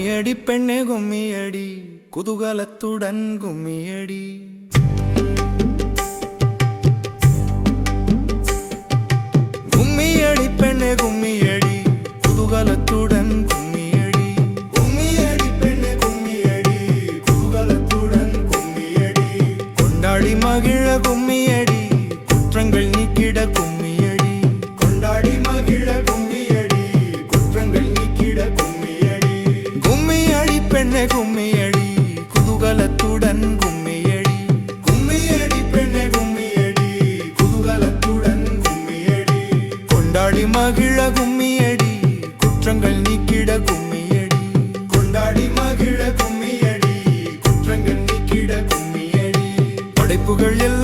കുമ്മിയടി പെണ്ണെ കുമ്മിയടി കുതുകലത്തുടൻ കുമ്മിയടി பெண்ணே கும்மியடி குதூகலத்துடன் கும்மியடி. கும்மியடி பெண்ணே கும்மியடி குதூகலத்துடன் கும்மியடி. கொண்டாடி மகிழ கும்மியடி குற்றங்கள் நீக்கிட கும்மியடி. கொண்டாடி மகிழ கும்மியடி குற்றங்கள் நீக்கிட கும்மியடி. படைப்புகள் எல்லாம்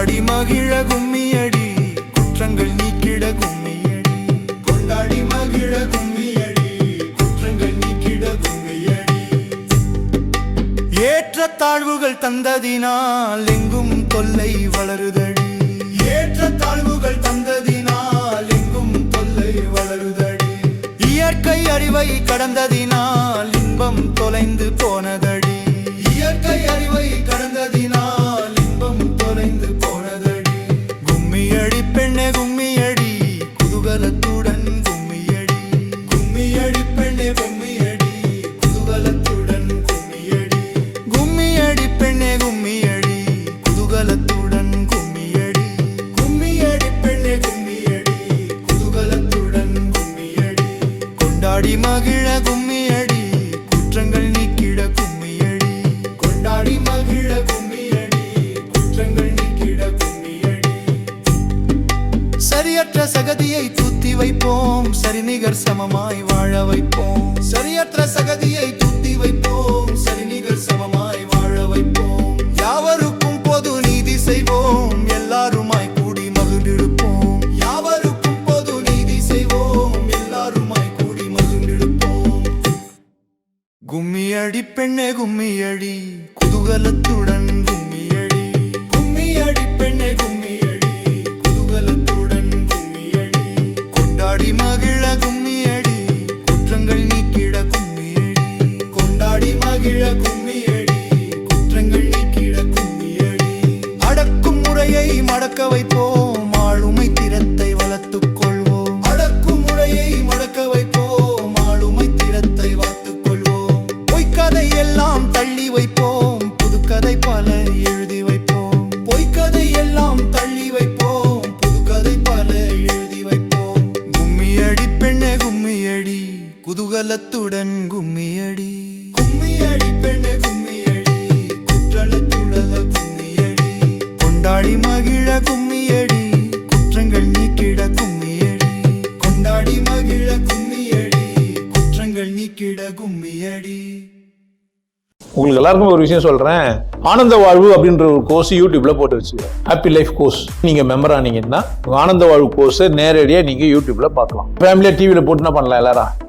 கொண்டாடி மகிழ கும்மியடி. குற்றங்கள் நீக்கிட கும்மியடி. கொண்டாடி மகிழ கும்மியடி. குற்றங்கள் நீக்கிட கும்மியடி. ஏற்ற தாழ்வுகள் தந்ததினால் எங்கும் தொல்லை வளருதடி. ஏற்ற தாழ்வுகள் தந்ததினால் எங்கும் தொல்லை வளருதடி. இயற்கை அறிவை கடந்ததினால் கொண்டாடி மகிழ கும்மியடி குற்றங்கள் நீக்கிட கும்மியடி கொண்டாடி மகிழ கும்மியடி குற்றங்கள் நீக்கிட கும்மியடி சரியற்ற சகதியை தூத்தி வைப்போம் சரிநிகர் சமமாய் வாழ வைப்போம். சரியற்ற சகதியை தூத்தி வைப்போம் சரிநிகர் சமமாய் வாழ வைப்போம். யாவருக்கும் பொது நீதி செய்வோம் கும்மியடி பெண்ணே கும்மியடி. குதூகலத்துடன் கும்மியடி. கும்மியடி பெண்ணே கும்மியடி. குதூகலத்துடன் கும்மியடி. கொண்டாடி மகிழ கும்மியடி. குற்றங்கள் நீக்கிட கும்மியடி. கொண்டாடி மகிழ கும்மி குதூகலத்துடன் கும்மியடி. கும்மியடி பெண்ணே கும்மியடி. குற்றலத்துழல கும்மியடி. கொண்டாடி மகிழ கும்மியடி. குற்றங்கள் நீக்கிட கும்மியடி. கொண்டாடி மகிழ கும்மியடி. குற்றங்கள் நீக்கிட கும்மியடி. உங்களுக்கு எல்லாருக்கும் ஒரு விஷயம் சொல்றேன். ஆனந்த வாழ்வு அப்படின்ற ஒரு கோர்ஸ் யூடியூப்ல போட்டு வச்சு ஹாப்பி லைஃப் கோர்ஸ் நீங்க மெம்பர் ஆனீங்கன்னா ஆனந்த வாழ்வு கோர்ஸ் நேரடியாக நீங்க யூடியூப்ல பார்க்கலாம். ஃபேமிலியா டிவியில போட்டு என்ன பண்ணலாம் எல்லாரும்?